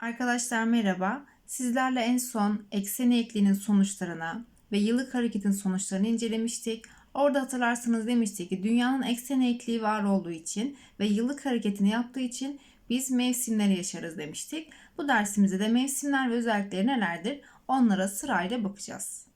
Arkadaşlar merhaba. Sizlerle en son eksen eğikliğinin sonuçlarını ve yıllık hareketin sonuçlarını incelemiştik. Orada hatırlarsanız demiştik ki dünyanın eksen eğikliği var olduğu için ve yıllık hareketini yaptığı için biz mevsimleri yaşarız demiştik. Bu dersimizde de mevsimler ve özellikleri nelerdir onlara sırayla bakacağız.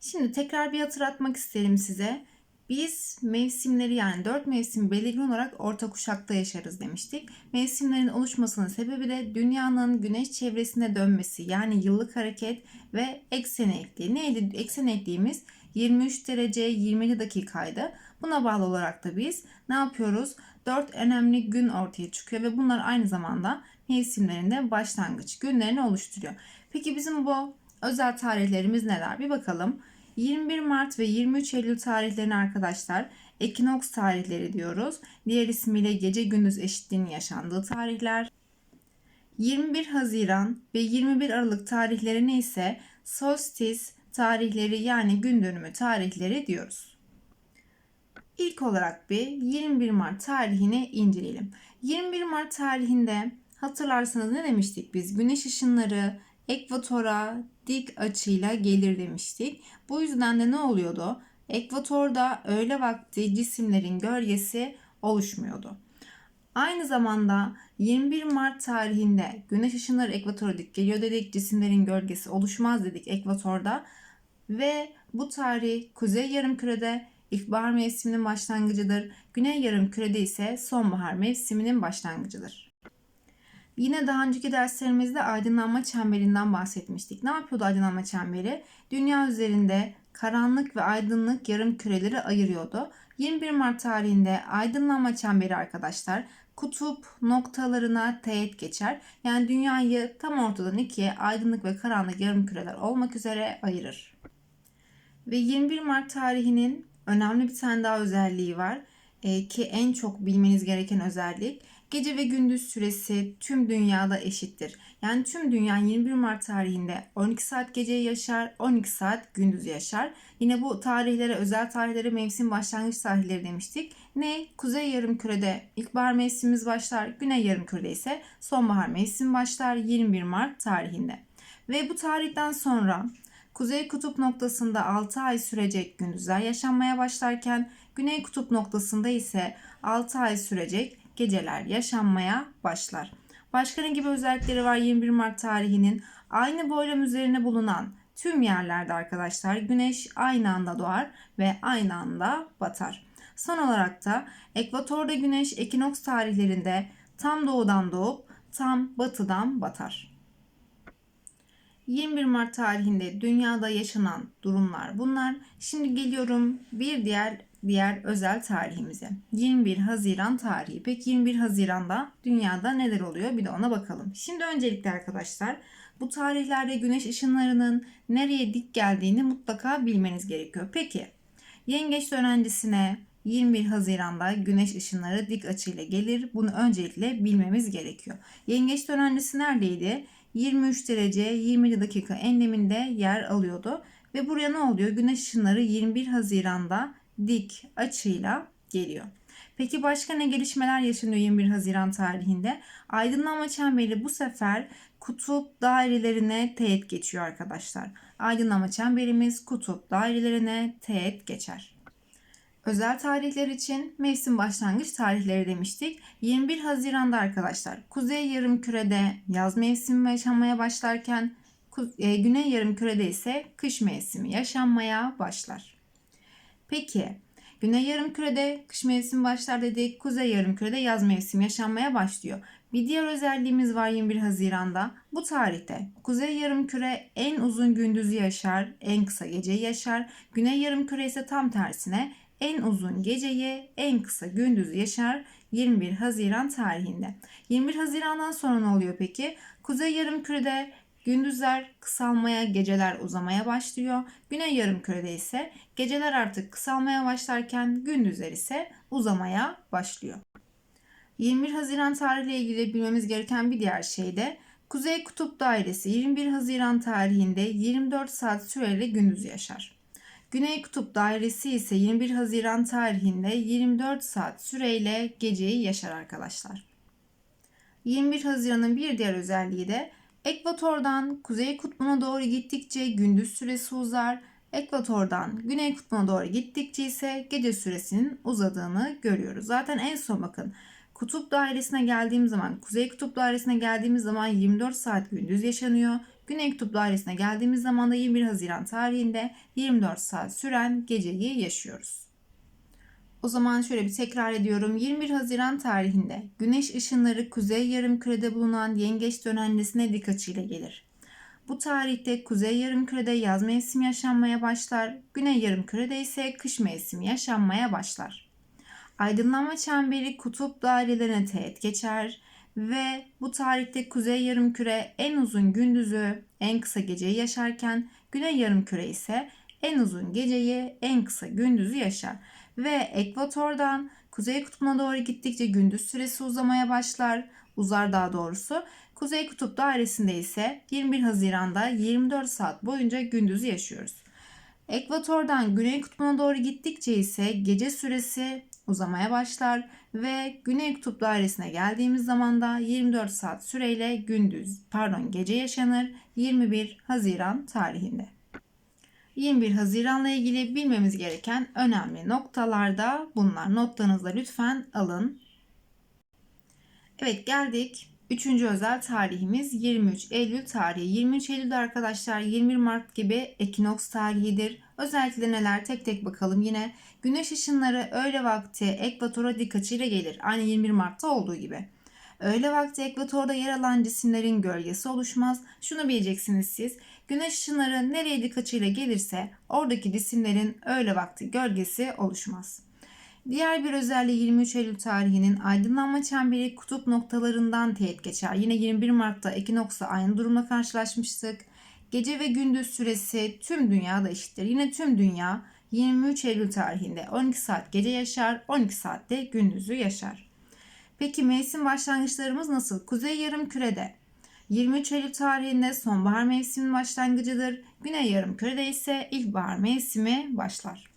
Şimdi tekrar bir hatırlatmak isterim size. Biz mevsimleri yani dört mevsim belirgin olarak orta kuşakta yaşarız demiştik. Mevsimlerin oluşmasının sebebi de dünyanın güneş çevresine dönmesi yani yıllık hareket ve eksen eğikliği. Neydi? Eksen eğikliğimiz 23 derece 20 dakikaydı. Buna bağlı olarak da biz ne yapıyoruz? 4 önemli gün ortaya çıkıyor ve bunlar aynı zamanda mevsimlerin de başlangıç günlerini oluşturuyor. Peki bizim bu özel tarihlerimiz neler? Bir bakalım. 21 Mart ve 23 Eylül tarihlerini arkadaşlar ekinoks tarihleri diyoruz. Diğer ismiyle gece gündüz eşitliğinin yaşandığı tarihler. 21 Haziran ve 21 Aralık tarihlerine ise solstice tarihleri yani gün dönümü tarihleri diyoruz. İlk olarak bir 21 Mart tarihini inceleyelim. 21 Mart tarihinde hatırlarsanız ne demiştik biz? Güneş ışınları ekvatora dik açıyla gelir demiştik. Bu yüzden de ne oluyordu? Ekvatorda öğle vakti cisimlerin gölgesi oluşmuyordu. Aynı zamanda 21 Mart tarihinde güneş ışınları ekvatora dik geliyor dedik. Cisimlerin gölgesi oluşmaz dedik ekvatorda. Ve bu tarih kuzey yarımkürede ilkbahar mevsiminin başlangıcıdır. Güney yarımkürede ise sonbahar mevsiminin başlangıcıdır. Yine daha önceki derslerimizde aydınlanma çemberinden bahsetmiştik. Ne yapıyordu aydınlanma çemberi? Dünya üzerinde karanlık ve aydınlık yarım küreleri ayırıyordu. 21 Mart tarihinde aydınlanma çemberi arkadaşlar kutup noktalarına teğet geçer. Yani dünyayı tam ortadan ikiye aydınlık ve karanlık yarım küreler olmak üzere ayırır. Ve 21 Mart tarihinin önemli bir tane daha özelliği var. Ee, ki en çok bilmeniz gereken özellik Gece ve gündüz süresi tüm dünyada eşittir. Yani tüm dünya 21 Mart tarihinde 12 saat gece yaşar, 12 saat gündüz yaşar. Yine bu tarihlere, özel tarihlere mevsim başlangıç tarihleri demiştik. Ne? Kuzey yarımkürede ilkbahar mevsimimiz başlar, güney yarımkürede ise sonbahar mevsim başlar 21 Mart tarihinde. Ve bu tarihten sonra Kuzey kutup noktasında 6 ay sürecek gündüzler yaşanmaya başlarken Güney kutup noktasında ise 6 ay sürecek geceler yaşanmaya başlar. Başka ne gibi özellikleri var 21 Mart tarihinin? Aynı boylam üzerine bulunan tüm yerlerde arkadaşlar güneş aynı anda doğar ve aynı anda batar. Son olarak da ekvatorda güneş ekinoks tarihlerinde tam doğudan doğup tam batıdan batar. 21 Mart tarihinde dünyada yaşanan durumlar bunlar. Şimdi geliyorum bir diğer diğer özel tarihimize. 21 Haziran tarihi. Peki 21 Haziran'da dünyada neler oluyor? Bir de ona bakalım. Şimdi öncelikle arkadaşlar bu tarihlerde güneş ışınlarının nereye dik geldiğini mutlaka bilmeniz gerekiyor. Peki yengeç dönencesine 21 Haziran'da güneş ışınları dik açıyla gelir. Bunu öncelikle bilmemiz gerekiyor. Yengeç dönencesi neredeydi? 23 derece 20 dakika enleminde yer alıyordu. Ve buraya ne oluyor? Güneş ışınları 21 Haziran'da dik açıyla geliyor. Peki başka ne gelişmeler yaşanıyor 21 Haziran tarihinde? Aydınlanma çemberi bu sefer kutup dairelerine teğet geçiyor arkadaşlar. Aydınlanma çemberimiz kutup dairelerine teğet geçer. Özel tarihler için mevsim başlangıç tarihleri demiştik. 21 Haziran'da arkadaşlar Kuzey Yarımküre'de yaz mevsimi yaşanmaya başlarken e, Güney Yarımküre'de ise kış mevsimi yaşanmaya başlar. Peki Güney yarımkürede kış mevsimi başlar dedik. Kuzey yarımkürede yaz mevsimi yaşanmaya başlıyor. Bir diğer özelliğimiz var 21 Haziran'da. Bu tarihte Kuzey yarımküre en uzun gündüzü yaşar, en kısa geceyi yaşar. Güney yarımküre ise tam tersine en uzun geceyi, en kısa gündüzü yaşar 21 Haziran tarihinde. 21 Haziran'dan sonra ne oluyor peki? Kuzey yarımkürede Gündüzler kısalmaya, geceler uzamaya başlıyor. Güney yarımkürede ise geceler artık kısalmaya başlarken gündüzler ise uzamaya başlıyor. 21 Haziran tarihiyle ilgili bilmemiz gereken bir diğer şey de Kuzey Kutup Dairesi 21 Haziran tarihinde 24 saat süreyle gündüz yaşar. Güney Kutup Dairesi ise 21 Haziran tarihinde 24 saat süreyle geceyi yaşar arkadaşlar. 21 Haziran'ın bir diğer özelliği de ekvatordan kuzey kutbuna doğru gittikçe gündüz süresi uzar. Ekvatordan güney kutbuna doğru gittikçe ise gece süresinin uzadığını görüyoruz. Zaten en son bakın kutup dairesine geldiğimiz zaman, kuzey kutup dairesine geldiğimiz zaman 24 saat gündüz yaşanıyor. Güney kutup dairesine geldiğimiz zaman da 21 Haziran tarihinde 24 saat süren geceyi yaşıyoruz. O zaman şöyle bir tekrar ediyorum. 21 Haziran tarihinde güneş ışınları kuzey yarımkürede bulunan yengeç dönennesine dik açıyla gelir. Bu tarihte kuzey yarımkürede yaz mevsimi yaşanmaya başlar, güney yarımkürede ise kış mevsimi yaşanmaya başlar. Aydınlanma çemberi kutup dairelerine teğet geçer ve bu tarihte kuzey yarımküre en uzun gündüzü, en kısa geceyi yaşarken güney yarımküre ise en uzun geceyi, en kısa gündüzü yaşar ve ekvatordan kuzey kutbuna doğru gittikçe gündüz süresi uzamaya başlar. Uzar daha doğrusu. Kuzey kutup dairesinde ise 21 Haziran'da 24 saat boyunca gündüzü yaşıyoruz. Ekvatordan güney kutbuna doğru gittikçe ise gece süresi uzamaya başlar ve güney kutup dairesine geldiğimiz zaman da 24 saat süreyle gündüz pardon gece yaşanır 21 Haziran tarihinde. 21 Haziran'la ilgili bilmemiz gereken önemli noktalarda bunlar. Notlarınızda lütfen alın. Evet geldik. Üçüncü özel tarihimiz 23 Eylül tarihi. 23 Eylül'de arkadaşlar 21 Mart gibi ekinoks tarihidir. Özellikle neler tek tek bakalım. Yine güneş ışınları öğle vakti ekvatora dik açıyla gelir. Aynı 21 Mart'ta olduğu gibi. Öğle vakti ekvatorda yer alan cisimlerin gölgesi oluşmaz. Şunu bileceksiniz siz. Güneş ışınları nereye dik açıyla gelirse oradaki cisimlerin öğle vakti gölgesi oluşmaz. Diğer bir özelliği 23 Eylül tarihinin aydınlanma çemberi kutup noktalarından teğet geçer. Yine 21 Mart'ta ekinoksla aynı durumla karşılaşmıştık. Gece ve gündüz süresi tüm dünyada eşittir. Yine tüm dünya 23 Eylül tarihinde 12 saat gece yaşar, 12 saatte gündüzü yaşar. Peki mevsim başlangıçlarımız nasıl? Kuzey yarım kürede 23 Eylül tarihinde sonbahar mevsiminin başlangıcıdır. Güney yarım kürede ise ilkbahar mevsimi başlar.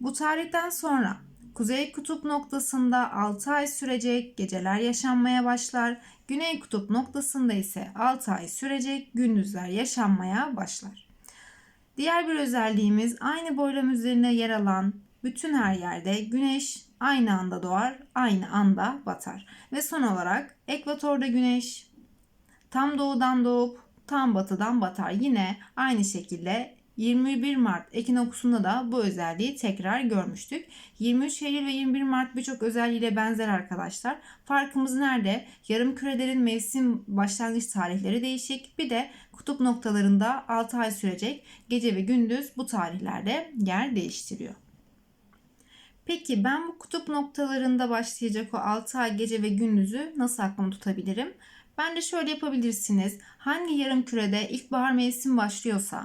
Bu tarihten sonra Kuzey kutup noktasında 6 ay sürecek geceler yaşanmaya başlar. Güney kutup noktasında ise 6 ay sürecek gündüzler yaşanmaya başlar. Diğer bir özelliğimiz aynı boylam üzerine yer alan bütün her yerde güneş aynı anda doğar, aynı anda batar. Ve son olarak ekvatorda güneş tam doğudan doğup tam batıdan batar. Yine aynı şekilde 21 Mart ekinoksunda da bu özelliği tekrar görmüştük. 23 Eylül ve 21 Mart birçok özelliğiyle benzer arkadaşlar. Farkımız nerede? Yarım kürelerin mevsim başlangıç tarihleri değişik. Bir de kutup noktalarında 6 ay sürecek gece ve gündüz bu tarihlerde yer değiştiriyor. Peki ben bu kutup noktalarında başlayacak o 6 ay gece ve gündüzü nasıl aklımda tutabilirim? Ben de şöyle yapabilirsiniz. Hangi yarım kürede ilkbahar mevsim başlıyorsa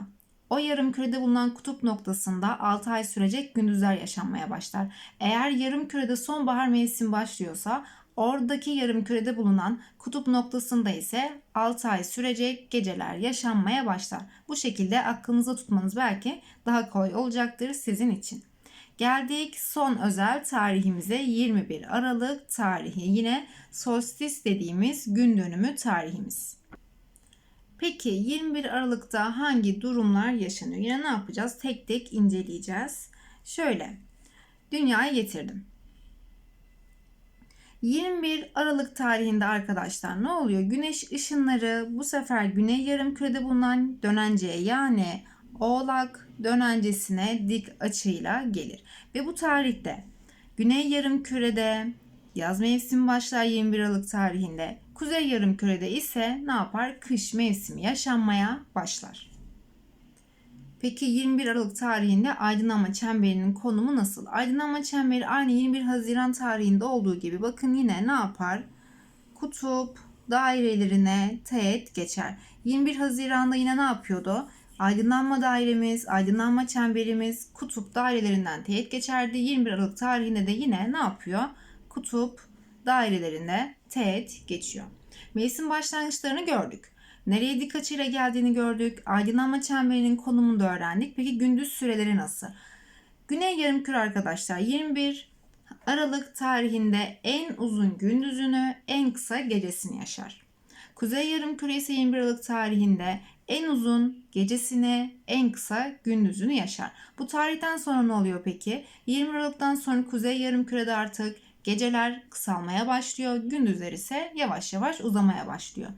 o yarım kürede bulunan kutup noktasında 6 ay sürecek gündüzler yaşanmaya başlar. Eğer yarım kürede sonbahar mevsim başlıyorsa oradaki yarım kürede bulunan kutup noktasında ise 6 ay sürecek geceler yaşanmaya başlar. Bu şekilde aklınıza tutmanız belki daha kolay olacaktır sizin için. Geldik son özel tarihimize 21 Aralık tarihi. Yine solstis dediğimiz gün dönümü tarihimiz. Peki 21 Aralık'ta hangi durumlar yaşanıyor? Yine ne yapacağız? Tek tek inceleyeceğiz. Şöyle dünyaya getirdim. 21 Aralık tarihinde arkadaşlar ne oluyor? Güneş ışınları bu sefer güney yarımkürede bulunan dönenceye yani Oğlak dönencesine dik açıyla gelir. Ve bu tarihte güney yarımkürede yaz mevsimi başlar 21 Aralık tarihinde. Kuzey yarımkürede ise ne yapar? Kış mevsimi yaşanmaya başlar. Peki 21 Aralık tarihinde aydınlanma çemberinin konumu nasıl? Aydınlanma çemberi aynı 21 Haziran tarihinde olduğu gibi bakın yine ne yapar? Kutup dairelerine teğet geçer. 21 Haziran'da yine ne yapıyordu? Aydınlanma dairemiz, aydınlanma çemberimiz kutup dairelerinden teğet geçerdi. 21 Aralık tarihinde de yine ne yapıyor? Kutup dairelerinde teğet geçiyor. Mevsim başlangıçlarını gördük. Nereye dik açıyla geldiğini gördük. Aydınlanma çemberinin konumunu da öğrendik. Peki gündüz süreleri nasıl? Güney yarımküre arkadaşlar 21 Aralık tarihinde en uzun gündüzünü, en kısa gecesini yaşar. Kuzey yarımküre ise 21 Aralık tarihinde en uzun gecesini, en kısa gündüzünü yaşar. Bu tarihten sonra ne oluyor peki? 20 Aralık'tan sonra Kuzey yarımkürede artık geceler kısalmaya başlıyor, gündüzler ise yavaş yavaş uzamaya başlıyor.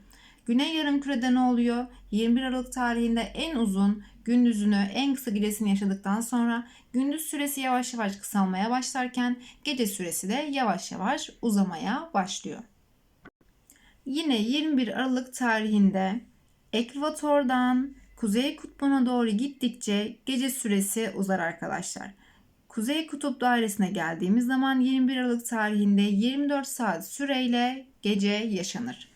Güney yarımkürede ne oluyor? 21 Aralık tarihinde en uzun gündüzünü, en kısa gecesini yaşadıktan sonra gündüz süresi yavaş yavaş kısalmaya başlarken gece süresi de yavaş yavaş uzamaya başlıyor. Yine 21 Aralık tarihinde ekvatordan kuzey kutbuna doğru gittikçe gece süresi uzar arkadaşlar. Kuzey kutup dairesine geldiğimiz zaman 21 Aralık tarihinde 24 saat süreyle gece yaşanır.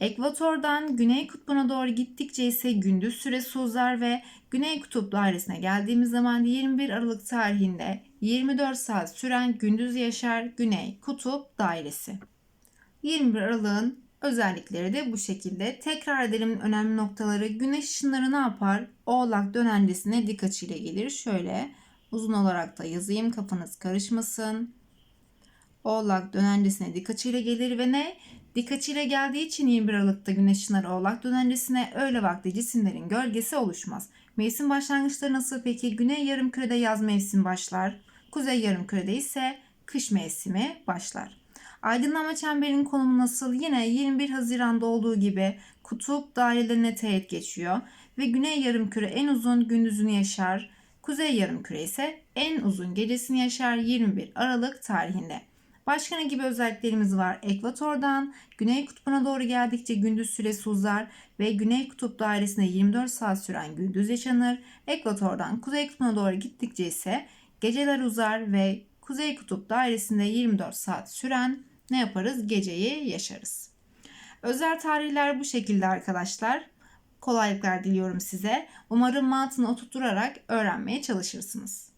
Ekvatordan güney kutbuna doğru gittikçe ise gündüz süresi uzar ve güney kutup dairesine geldiğimiz zaman 21 Aralık tarihinde 24 saat süren gündüz yaşar güney kutup dairesi. 21 Aralık'ın özellikleri de bu şekilde. Tekrar edelim önemli noktaları. Güneş ışınları ne yapar? Oğlak dönencesine dik açıyla gelir. Şöyle uzun olarak da yazayım kafanız karışmasın. Oğlak dönencesine dik açıyla gelir ve ne? Dik açıyla geldiği için 21 Aralık'ta güneş ışınları oğlak dönencesine öğle vakti cisimlerin gölgesi oluşmaz. Mevsim başlangıçları nasıl peki? Güney yarımkürede yaz mevsimi başlar. Kuzey yarımkürede ise kış mevsimi başlar. Aydınlanma çemberinin konumu nasıl? Yine 21 Haziran'da olduğu gibi kutup dairelerine teğet geçiyor ve güney yarımküre en uzun gündüzünü yaşar. Kuzey yarımküre ise en uzun gecesini yaşar 21 Aralık tarihinde. Başka ne gibi özelliklerimiz var? Ekvatordan güney kutbuna doğru geldikçe gündüz süresi uzar ve güney kutup dairesinde 24 saat süren gündüz yaşanır. Ekvatordan kuzey kutbuna doğru gittikçe ise geceler uzar ve kuzey kutup dairesinde 24 saat süren ne yaparız? Geceyi yaşarız. Özel tarihler bu şekilde arkadaşlar. Kolaylıklar diliyorum size. Umarım mantığını oturtarak öğrenmeye çalışırsınız.